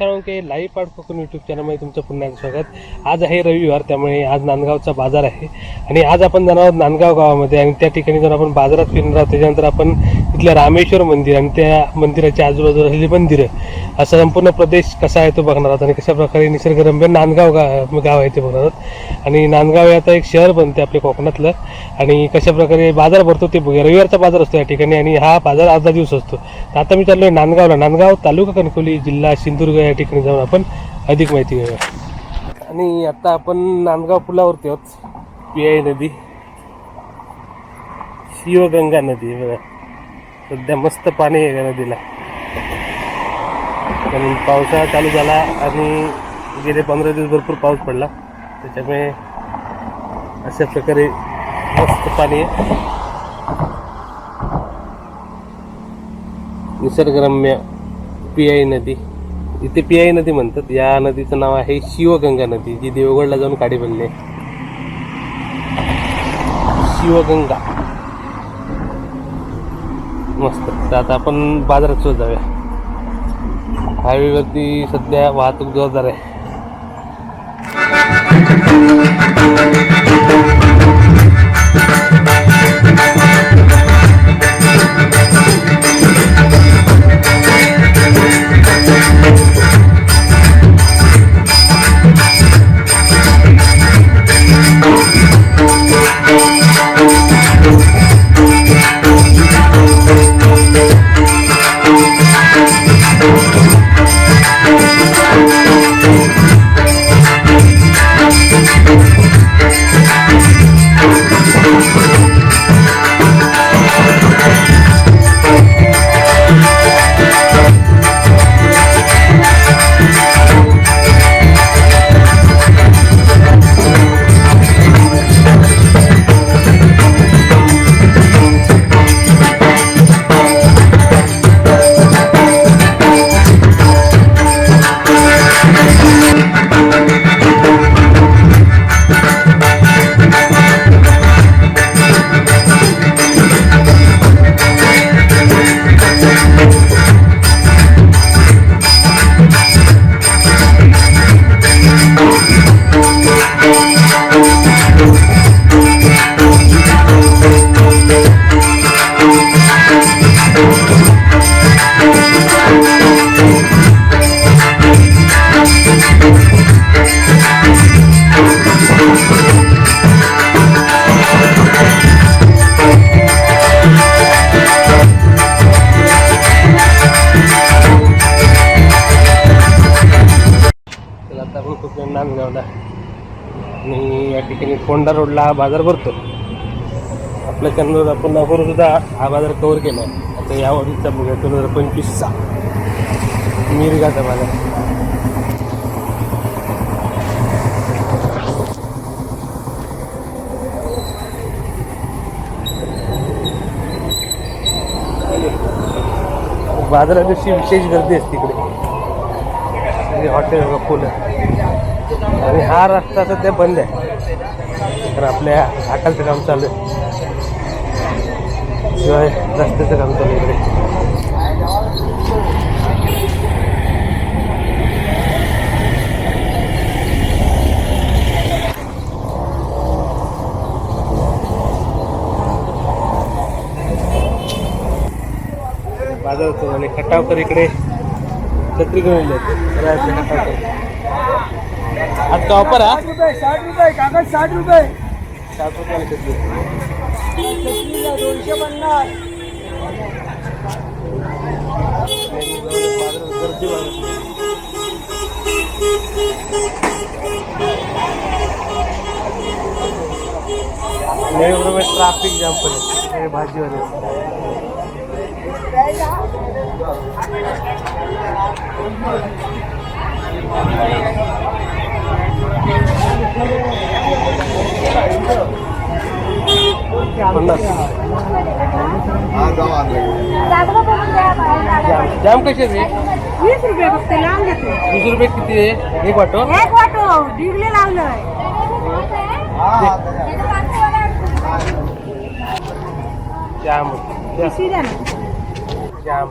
Salunke live part Konkan YouTube चॅनलमध्ये तुमचं पुन्हा स्वागत. आज आहे रविवार त्यामुळे आज नांदगावचा बाजार आहे. आणि आज आपण जाणार आहोत नांदगाव गावामध्ये आणि त्या ठिकाणी जाऊन आपण बाजारात फिरणार आहोत त्याच्यानंतर आपण तिथलं रामेश्वर मंदिर आणि त्या मंदिराच्या आजूबाजूला असलेली मंदिरं असा संपूर्ण प्रदेश कसा आहे तो बघणार आहोत आणि कशा प्रकारे निसर्गरम्य नांदगाव गाव गाव आहे ते बघणार आहोत. आणि नांदगाव हे आता एक शहर बनते आपल्या कोकणातलं. आणि कशा प्रकारे बाजार भरतो ते बघूया. रविवारचा बाजार असतो या ठिकाणी आणि हा बाजार अर्धा दिवस असतो. तर आता मी चाललो आहे नांदगावला. नांदगाव तालुका कणकोली जिल्हा सिंधुदुर्ग या ठिकाणी जाऊन आपण अधिक माहिती घेऊया. आणि आता आपण नांदगाव पुलावरती आहोत. पी आय नदी. शिवगंगा नदी आहे बघा. सध्या मस्त पाणी आहे या नदीला. कारण पावसाळा चालू झाला आणि गेले पंधरा दिवस भरपूर पाऊस पडला. त्याच्यामुळे अशा प्रकारे मस्त पाणी आहे. निसर्गरम्य पियाई नदी. इथे पियाई नदी म्हणतात. या नदीचं नाव आहे शिवगंगा नदी जी देवगडला जाऊन काढी बनली शिवगंगा. मस्त. तर आता आपण बाजारात सुद्धा जाऊया हायवेवरती सध्या वाहतूक जोरदार आहे. या रोडला हा बाजार भरतो. आपल्या चंद्र आपण अगोदर सुद्धा हा बाजार कवर केला आहे. आता या वर्षीचा बघा दोन हजार पंचवीसचा. मिरगाचा बाजार. बाजारापेक्षा विशेष गर्दी असते तिकडे म्हणजे हॉटेल बघा फुलं आणि हा रस्ता सध्या बंद आहे. तर आपल्या घाटाचं काम चालू आहे. शिवाय रस्त्याचं काम चालू आहे इकडे. बाजार होतो आणि खटावकर इकडे छत्री घेऊन येले खटावकर आज का ऑफर हा। साठ रुपये साठ रुपये कागद साठ रुपये सात रुपयाला छत्री छत्रीला दोनशे पन्नास बाजारात गर्दी वाढत नाही ट्राफिक जाम पण आहे भाजीवाले पन्नास जाम जाम कसे रे वीस रुपये फक्त लावून घेतो वीस रुपये किती आहे एक वाटो? एक वाटो डिगले लावलंय जाम. जाम.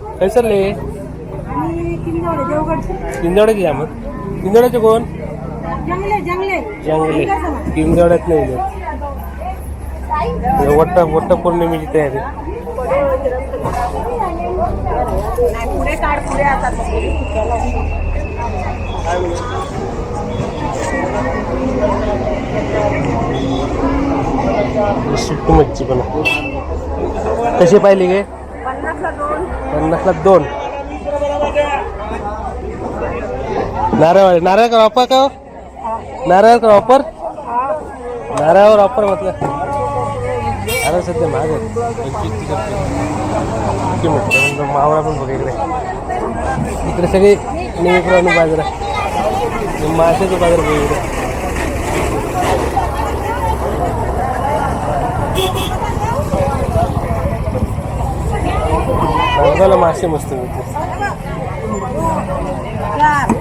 आणि किंजवडे देवगडचे. किंजवड्याचे घ्या मग किंजवड्याचे कोण? जंगले जंगले. जंगले. किंजवड्यात नाही गेले. वट्ट वट्ट पौर्णिमेची तयारी. पुढे काढ पुढे आता. सुट्टी मच्छी पण. आहे. कशी पाहिली गे? पन्नासला दोन. नारळ नारळ का वापर का? नारळ का वापर? नारळावर वापर म्हटलं. नारळ सध्या महाग आहे पंचवीस मावळा पण बघा इकडे. इकडे सगळे नेहमी बाजार माशाचं बाजार बघा इकडे. नांदगावला मासे मस्त मिळते चार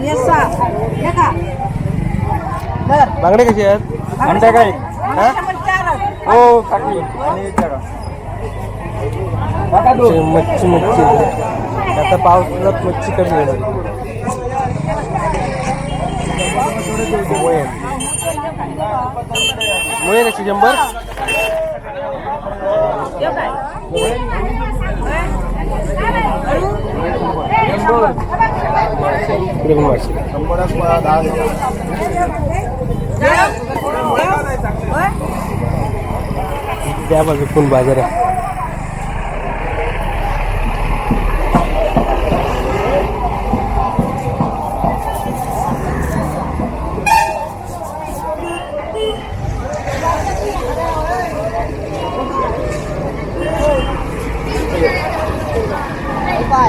हे सहा हे का बर बांगडे कसे आहेत अंड्या काय हा हो टाकली मच्छी मच्छी आता पावसाळ्यात मच्छी कमी येणार मोये मोये कशी शंभर इकडे पण मासे त्या बाजू पण बाजार. आहे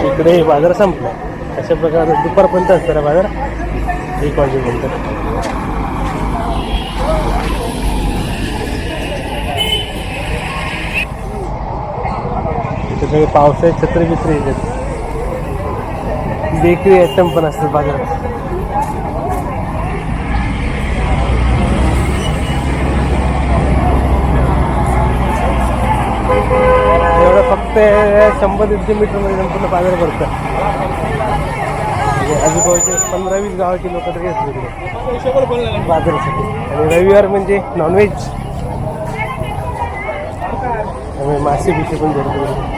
इकडे बाजार संपला. अशा प्रकारे दुपारपर्यंत असतं बाजार? एक वाजेपर्यंत. सगळे पावसाळ्यात छत्री बित्री येतात बेकरी आयटम पण असतात बाजारात. एवढं फक्त शंभर दीडशे मीटरमध्ये संपूर्ण बाजार भरतं. म्हणजे आजूबाजूचे पंधरा वीस गावाची लोक तरी असले बाजारासाठी. आणि रविवार म्हणजे नॉनव्हेज त्यामुळे मासे बिसे पण भरपूर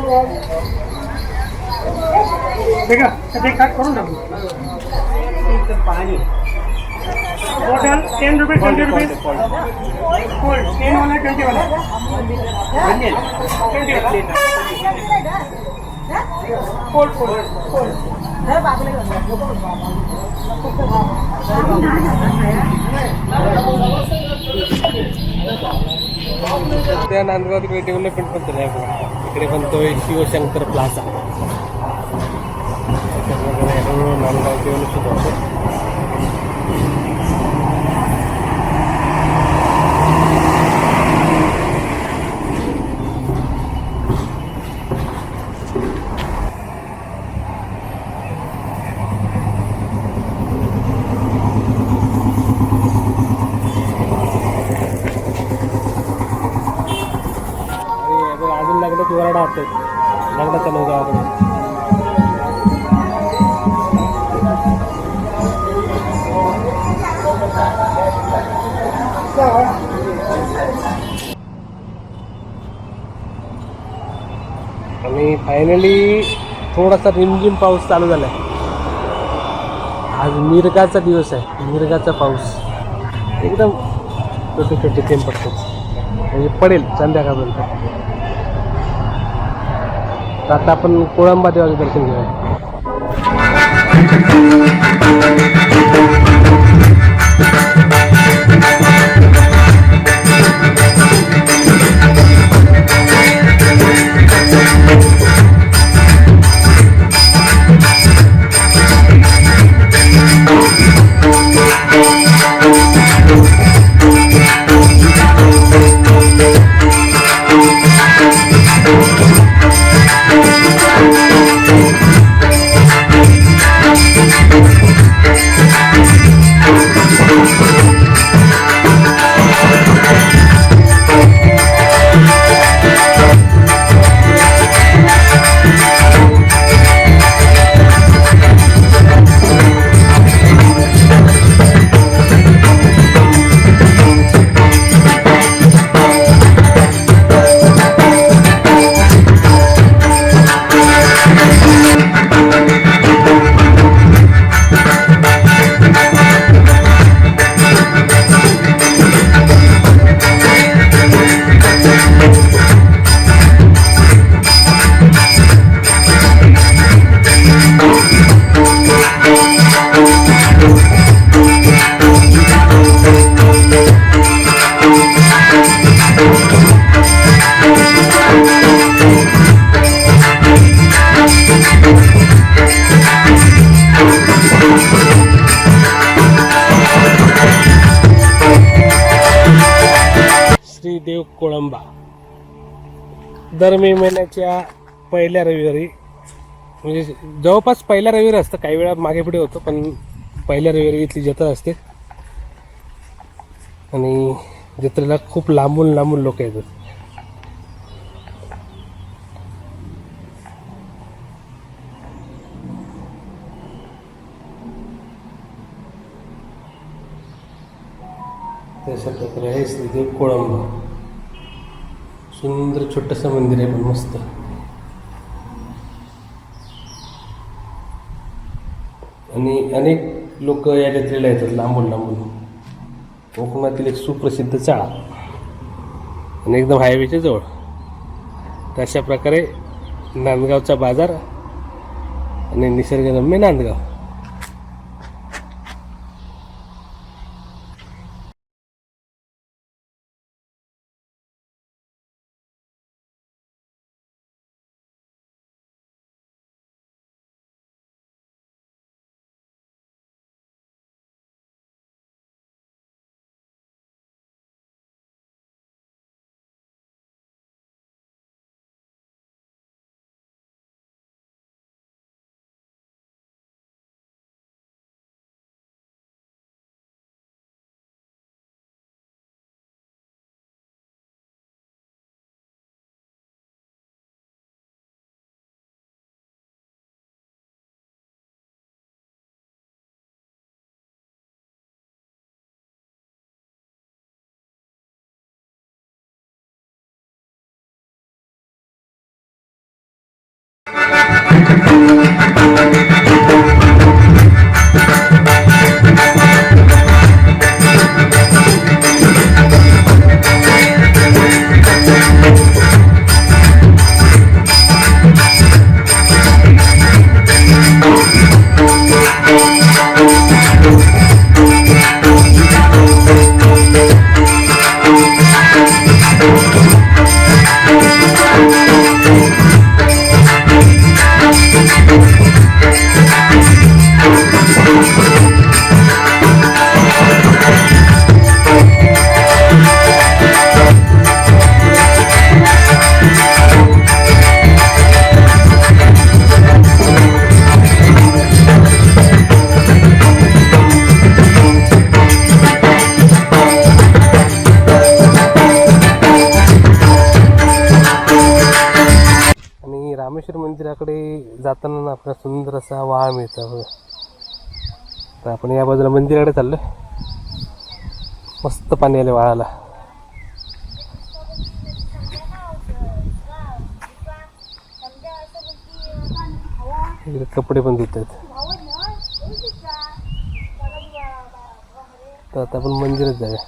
दहा रुपये किलो. गुळाचा चहा total ten rupees twenty rupees cold ten वाला ट्वेंटी वाला। ट्वेंटी कोल्ड कोल्ड त्या नांदगाव डेव्हलपमेंट पण बघा. इकडे पण तो शिवशंकर प्लाझा. त्याच्याप्रकारे हळूहळू नांदगाव डेव्हलप होत होतं. आणि अजून- अजून लागलं वरडा चालू गावाकडे आणि फायनली थोडासा रिमझिम पाऊस चालू झाला आहे आज मिरगाचा दिवस आहे. मिरगाचा पाऊस. एकदम छोटे छोटे थेंब पडतात म्हणजे पडेल संध्याकाळपर्यंत. आता आपण कोळंबा देवाचं दर्शन घेऊया कोळंबा. दर मे महिन्याच्या पहिल्या रविवारी म्हणजे जवळपास पहिल्या रविवारी असतं काही वेळा मागे पुढे होतं पण पहिल्या रविवारी इथली जत्रा असते. आणि जत्रेला खूप लांबून लांबून लोक येतात. त्याच्या प्रकारे हे श्रीदेव कोळंबा. सुंदर छोटंसं मंदिर आहे पण मस्त. आणि अनेक लोक या जत्रेला येतात लांबून लांबून. कोकणातील एक सुप्रसिद्ध चाळा. आणि एकदम हायवेच्या जवळ. तर अशा प्रकारे नांदगावचा बाजार आणि निसर्गरम्य नांदगाव. आणि जाताना ना आपल्याला सुंदर असा वाहा मिळतो बघा. तर आपण या बाजूला मंदिराकडे चाललो. मस्त पाणी आले वाळाला इकडे कपडे पण देतात तर आता आपण मंदिरात जाऊया.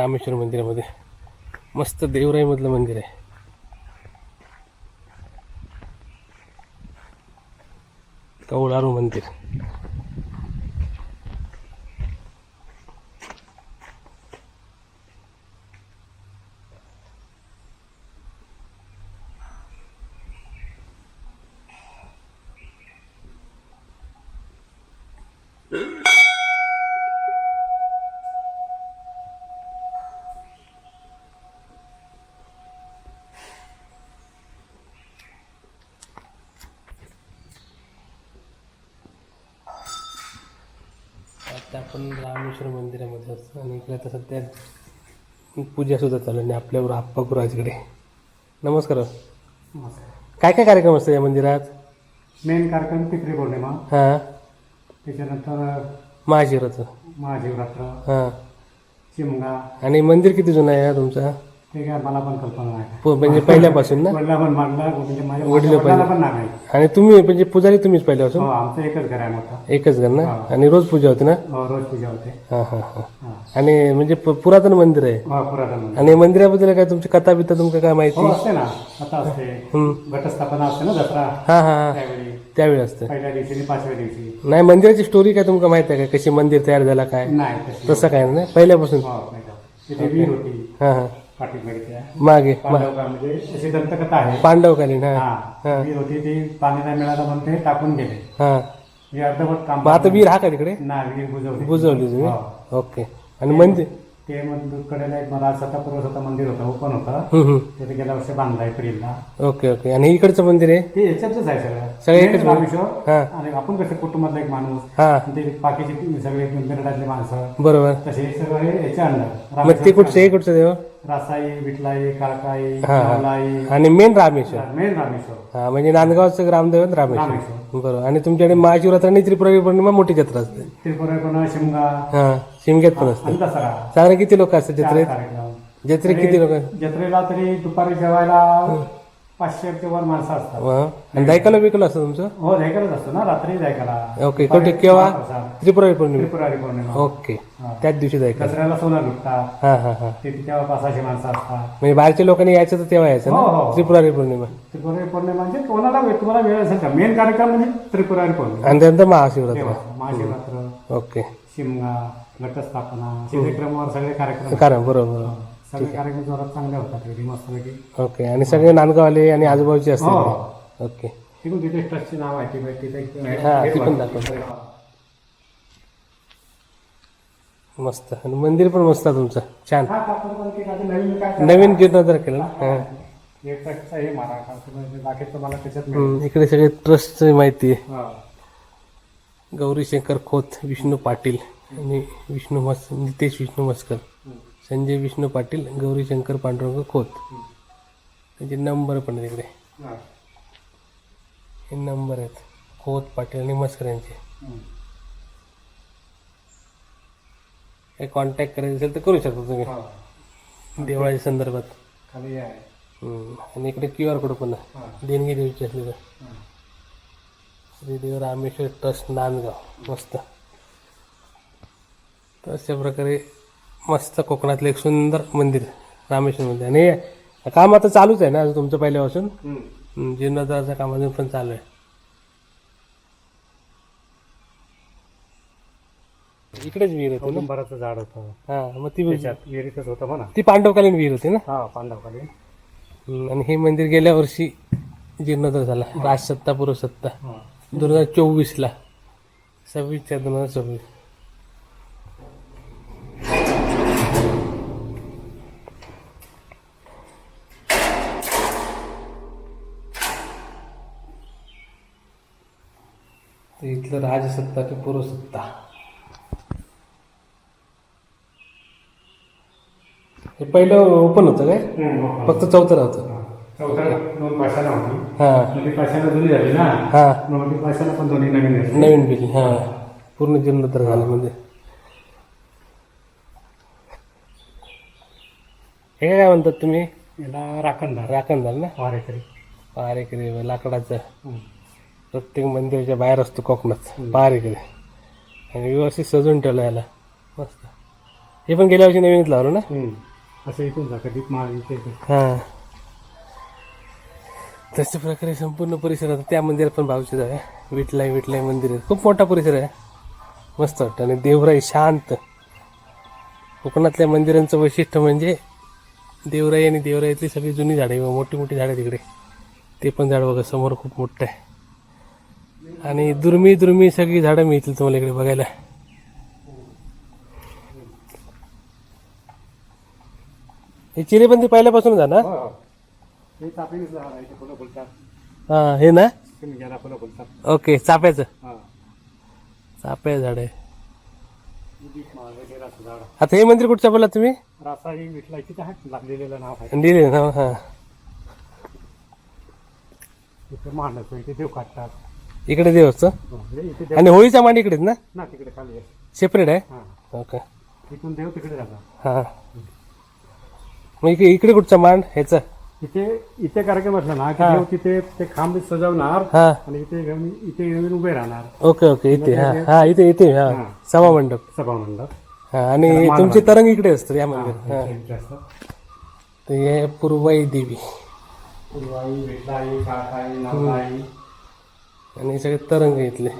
रामेश्वर मंदिरामध्ये. मस्त देवराई मधलं मंदिर आहे. कौळारू मंदिर. आता आपण रामेश्वर मंदिरामध्ये असतो आणि इकडे आता सध्या पूजा सुद्धा चालू आहे आणि आपल्यावर आप्पा गुराजकडे नमस्कार. काय काय कार्यक्रम असतात या मंदिरात? मेन कार्यक्रम पितृ पौर्णिमा हां. त्याच्यानंतर महाशिवराचं महाशिवरात्र. हां. चिमगा आणि मंदिर किती जुनं आहे हा तुमचा? ते काय मला पण कल्पना नाही. प- म्हणजे पहिल्यापासून ना? वडिला पण मागला म्हणजे माझ्या वडील. पण नाही आणि तुम्ही म्हणजे पुजारी तुम्हीच पहिल्यापासून हो आमचं एकच घर आहे मोठं. एकच घर ना? आणि रोज पूजा होती ना? हो, रोज पूजा होते. हा हा हा. हा. आणि म्हणजे प- पुरातन मंदिर आहे? हो, पुरातन मंदिर. आणि मंदिराबद्दल काय तुमची कथा बिथा तुमका काय माहिती? हो असते ना. आता असते. हम्म. घटस्थापना असते ना दसरा. हा हा हा. त्यावेळी. त्यावेळी असतं. पहिल्या दिवशी आणि पाचव्या दिवशी. नाही मंदिराची स्टोरी काय तुमका माहिती आहे का? कशी मंदिर तयार झाला काय? नाही तशी तसं काय नाही पहिल्यापासून? हो. तिथे होती. हा हा. पाठीमागे मागे म्हणजे अशी दंतकथा आहे. पांडवकालीन हा. हा. वीर होती ती पाणी नाही मिळालं म्हणून ते टाकून गेले. हा. हे अर्धवट काम मग आता वीर हा का तिकडे? नाही वीर बुजवले. बुजवली तुम्ही? हो. ओके. आणि मंदिर? ते मंदिरकडे एक मला सतापूर्व स्वतः मंदिर होतं ओपन होतं. हम्म, हम्म. तिथे गेल्या वर्षी बांधलं एप्रिलला ओके ओके. आणि इकडचं मंदिर आहे? ते याच्यातच आहे सगळं. सगळं एकच मेन रामेश्वर हा. आणि आपण कसं कुटुंबातला एक माणूस हा. ते बाकीचे सगळे मंदिरातले माणसं. बरोबर. तसे सगळं याच्या अंडर. मग ते कुठचं हे कुठचं देव? रासाई विटलाई काळकाई हा, हा. नवलाई आणि मेन रामेश्वर. मेन रामेश्वर. हा म्हणजे नांदगावचं ग्रामदैवत रामेश्वर. रामेश्वर. बरोबर. आणि तुमच्याकडे महाशिवरात्र आणि त्रिपुरारी पौर्णिमा मोठी जत्रा असते. त्रिपुरा शिमगा. हा शिमग्यात पण असते. आणि दसरा. साधारण किती लोक असतात चार जत्रेत? कार्यक्रम जत्रेत किती लोक? जत्रेला तरी दुपारी जेवायला पाचशे ते वर माणसं असतात. आणि दायकाला विकलं असतं तुमचं? हो जायकालाच असतो ना रात्री जायकाला. ओके कुठे? केव्हा. त्रिपुरारी पौर्णिमा. त्रिपुरारी पौर्णिमा. ओके हा. त्याच दिवशी जायका दसऱ्याला सोनं लुटतात. हा हा हा. ते तेव्हा पाचशे माणसं असतात. म्हणजे बाहेरच्या लोकांनी यायचं तर तेव्हा यायचं हो, ना हो. त्रिपुरारी पौर्णिमा. त्रिपुरारी पौर्णिमा म्हणजे कोणाला तुम्हाला वेळ असेल का? मेन कार्यक्रम म्हणजे त्रिपुरारी पौर्णिमा. आणि त्यानंतर महाशिवरात्र. तेव्हा महाशिवरात्र. ओके शिमगा घटस्थापना शिवक्रमावर सगळे कार्यक्रम. कारण बरोबर. बरोबर. सगळे कार्यक्रम जोरात चांगले होतात अगदी मस्तपैकी. ओके आणि सगळे नांदगावले आणि आजूबाजूचे हो. असतात ओके. तिकडून तिथे ट्रस्टचे नाव आहे तिथे तिथे एक- हा, ती पण. दाखव. मस्त. आणि मंदिर पण मस्त आहे तुमचं. छान. हा, पण ते नवीन काय नवीन जीर्णोद्धार केलं ना? हा. हे ट्रस्टचं हे त्याच्यात मिळेल. हम्म, इकडे सगळे ट्रस्टची माहिती आहे. हा. गौरी शंकर खोत विष्णू पाटील आणि विष्णू मस नितेश विष्णू मस्कर. संजय विष्णू पाटील गौरी शंकर पांडुरंग खोत त्यांचे नंबर पण आहेत इकडे हा. नंबर आहेत खोत पाटील आणि मस्कर यांचे हम्म. काही कॉन्टॅक्ट करायचं असेल तर करू शकता तुम्ही हा. दिवाळी संदर्भात खाली आहे हम्म. आणि इकडे क्यू आर कोड पण आहे. देणगी द्यायची असली तर. श्रीदेव रामेश्वर ट्रस्ट नांदगाव मस्त तर अशा प्रकारे मस्त कोकणातलं एक सुंदर मंदिर रामेश्वर मंदिर. आणि हे काम आता चालूच आहे ना तुमचं पहिल्यापासून? जीर्णोद्धाराचं काम अजून पण चालू आहे. इकडेच विहीर होती ना? औदुंबराचं झाड होतं. हा मग ती विहिरीतच होतं म्हणा. ती पांडवकालीन विहीर होती ना? हा पांडवखाली हम्म, आणि हे मंदिर गेल्या वर्षी जीर्णोद्धार झाला. राजसत्ता पूर्वसत्ता. दोन हजार चोवीसला. सव्वीसच्या दोन हजार सव्वीस इथलं राजसत्ता की पूर्वसत्ता हे पहिलं ओपन होतं काय. फक्त चौथं होतं चौथा दोन पाशाला होती. हां. नदी पाशाला जुनी झाली ना? हां. नदी पाशाला पण दोन्ही नवीन बिल्डिंग हां. पूर्ण जीर्णोद्धार झालं म्हणजे. हे काय म्हणतात तुम्ही? याला राखणदार. राखण झालं ना? वारेकरी. पहारेकरी लाकडाचं. प्रत्येक मंदिराच्या बाहेर असतो कोकणात पहारेकरी आणि व्यवस्थित सजून ठेवलं याला. मस्त. हे पण गेल्या वर्षी नवीनच लावलं ना. असं इथून कधी हां. तशा प्रकारे संपूर्ण परिसरात त्या मंदिरात पण भावचे जाऊया. विठलाई विठलाई मंदिर आहे. खूप मोठा परिसर आहे. मस्त वाटतं. आणि देवराई शांत. कोकणातल्या मंदिरांचं वैशिष्ट्य म्हणजे देवराई आणि देवराईतली सगळी जुनी झाडे मोठी मोठी झाडं तिकडे ते पण झाड बघा समोर खूप मोठं आहे. आणि दुर्मी दुर्मी सगळी झाडं मिळतील तुम्हाला इकडे बघायला. हे चिरेबंदी पहिल्यापासून जा ना? हे फुलतात. हा हे ना? ओके चाफ्याचं. हा. चाफ्या झाड आहे. आता हे मंदिर कुठच्या बोला तुम्ही? दिले ना हा. मांडत देव काढतात. इकडे देवस्थ हो, हे इथे देव आणि होळीचा मांड इकडेच ना? ना तिकडे खाली आहे. सेपरेट आहे? हा. ओके तिथून देव तिकडे हा. मग इकडे इकडे कुठचा मांड? ह्याचा? इथे इथे कार्यक्रम असला ना की. देव तिथे ते खांब सजवणार हा. आणि इथे घेऊन इथे येऊन उभे राहणार. ओके ओके इथे हा. हा इथे इथे हा. सभा मंडप सभा मंडप हा आणि तुमची तरंग इकडे असतं या मंदिर हा. तर हे पूर्वाई देवी. फुलवाई वेटलाई काळाई नावाई आणि हे सगळे तरंग इथले.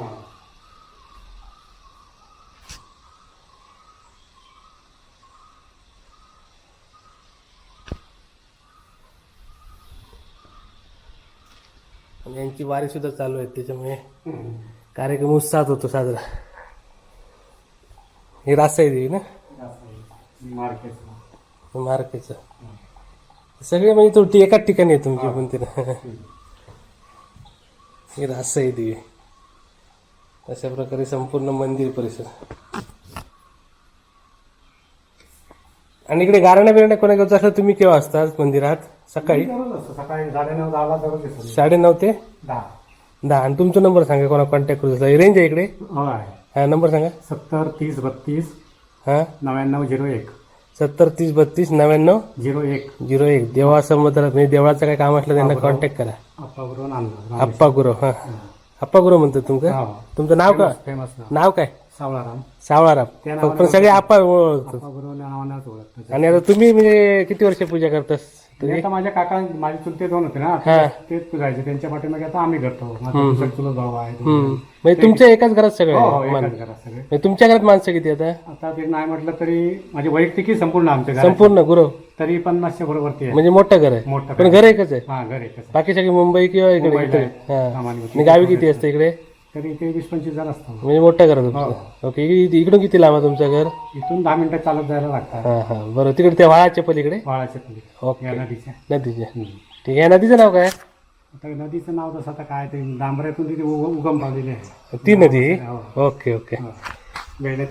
आणि यांची वारी सुद्धा चालू आहे त्याच्यामुळे कार्यक्रम उत्साहात होतो साजरा. हे रासाई देवी ना? मार्केट मार्केटचं. सगळे म्हणजे तुमची एकाच ठिकाणी आहे तुमची मंदिर हे रासाई देवी अशा प्रकारे संपूर्ण मंदिर परिसर. आणि इकडे गारण्या बिरण्या कोणा घेऊन असलं तुम्ही केव्हा असतात मंदिरात? सकाळी? असतं. सकाळी साडेनऊ दहाला दररोज येतो साडेनऊ ते? दहा. दहा. आणि तुमचा नंबर सांगा कोणा कॉन्टॅक्ट करू रेंज आहे इकडे? हो आहे हा नंबर सांगा. सत्तर तीस बत्तीस हा? नव्याण्णव झिरो एक. सत्तर तीस बत्तीस नव्याण्णव झिरो एक. झिरो एक. देवा समुद्रात म्हणजे देवळाचं काय काम असलं त्यांना कॉन्टॅक्ट करा. आप्पाबरोबर आणणार आप्पा गुरव हा आप्पा गुरव म्हणतात तुमचं? हो. तुमचं नाव का? फेमस नाव. नाव काय? सावळाराम. सावळाराम. नावाने पण सगळे आप्पा ओळखतात. आप्पाबरोबर नावानेच ओळखतात. आणि आता तुम्ही म्हणजे किती वर्ष पूजा करतास? ते आता माझ्या काका माझे चुलते दोन होते ना हा. तेच पुजायचे त्यांच्या पाठीमागे आता आम्ही करतो. माझा दुसरा चुलत भाऊ आहे. हम्म. म्हणजे तुमच्या एकाच घरात सगळे हो हो आहे. एकाच घरात सगळे. म्हणजे तुमच्या घरात माणसं किती आता? आता ते नाही म्हटलं तरी माझी वैयक्तिकी संपूर्ण आमच्या घरात. संपूर्ण गुरु. तरी पन्नासशे बरोबरती आहे. म्हणजे मोठं घर आहे. मोठं पण घर एकच आहे. हा घर एकच आहे. बाकी सगळी मुंबई किंवा इकडे मुंबईला इकडे. आहे. हा. सामान्य आणि गावी किती असतं इकडे? तरी ते वीस पंचवीस जण असतो म्हणजे मोठं घर आहे तुमचं ओके इ- इकडून किती लांब आहे तुमचं घर? इथून दहा मिनिटं चालत जायला लागतात. हा हा. बरं तिकडे त्या वाळाच्या पलीकडे? वाळाच्या पली ओके. या नदीच्या. नदीचे ठीक आहे. नदीचं नाव काय? आता नदीचं नाव तसं आता काय ते डांबऱ्यातून तिथे उगम पावलेले आहे. ती नदी? हो. Okay okay. हो.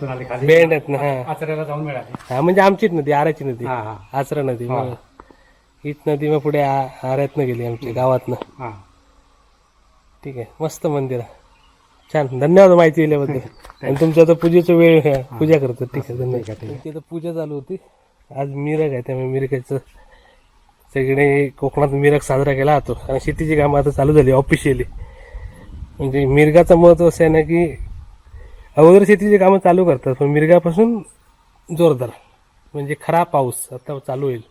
आले खाली. बेंड आहेत ना हा. आचऱ्याला जाऊन मिळाले. हा म्हणजे आमचीच नदी आराची नदी. हा हा. आचरा नदी मग हीच नदी मग पुढे आ- आऱ्यातनं गेली आमच्या गावातनं. हा. ठीक आहे. मस्त मंदिर आहे. छान. धन्यवाद माहिती दिल्याबद्दल. आणि तुमचं आता पूजेचा वेळ आहे. पूजा करतो ठीक आहे. धन्यवाद. तिथं पूजा चालू होती. आज मिरग आहे. त्यामुळे मिरगाचं सगळे कोकणात मिरग साजरा केला जातो. कारण शेतीची कामं आता चालू झाली ऑफिशियली म्हणजे मिरगाचं महत्त्व असं आहे ना की अगोदर शेतीची कामं चालू करतात पण मिरगापासून जोरदार. म्हणजे खरा पाऊस आता चालू होईल.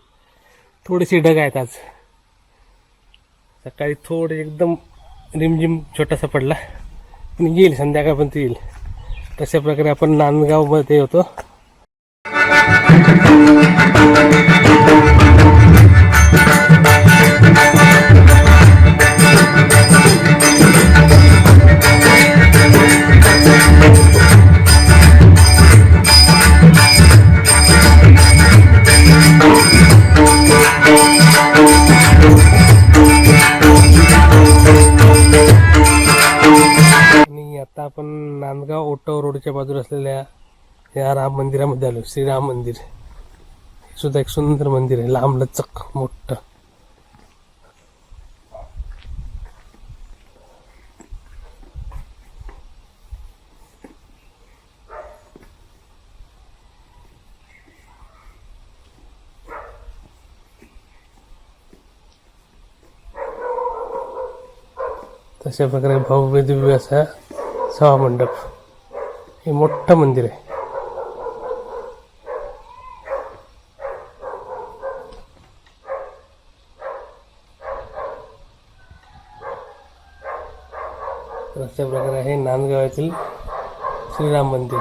थोडीशी ढग आहेत आज. सकाळी थोडे एकदम रिमझिम छोटासा पडला. पण येईल संध्याकाळपर्यंत येईल. तशा प्रकारे आपण नांदगावमध्ये होतो. आपण नांदगाव ओटो रोडच्या बाजूला असलेल्या या राम मंदिरामध्ये आलो. श्रीराम मंदिर. हे सुद्धा एक सुंदर मंदिर आहे. लांब लचक मोठं. तशा प्रकारे भव्य दिव्य असा सहा मंडप. हे मोठं मंदिर आहे. अशा प्रकारे आहे नांदगाव येथील श्रीराम मंदिर.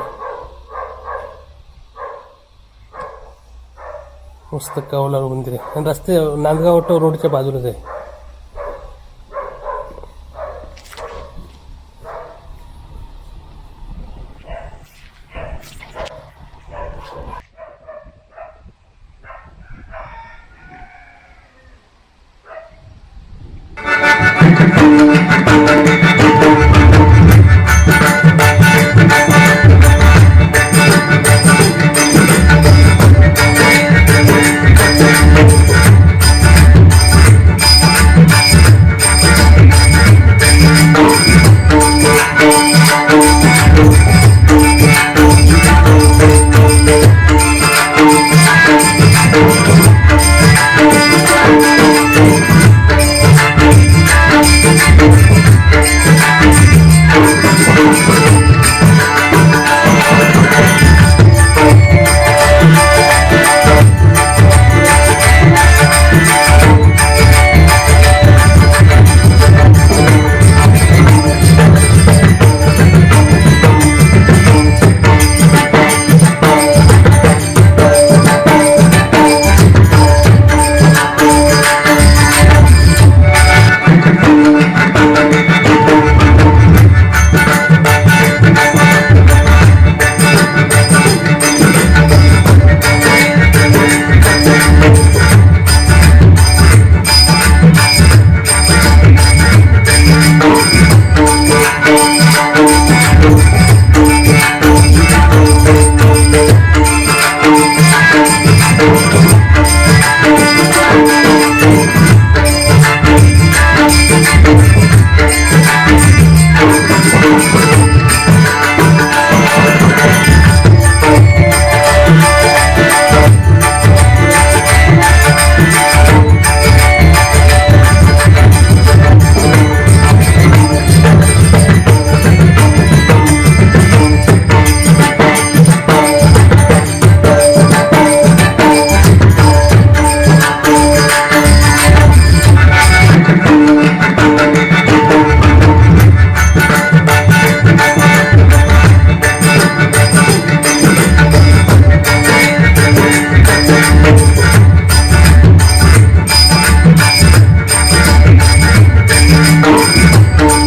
मस्त कौलार मंदिर आहे. आणि रस्ते नांदगाव ऑटो रोडच्या बाजूलाच आहे.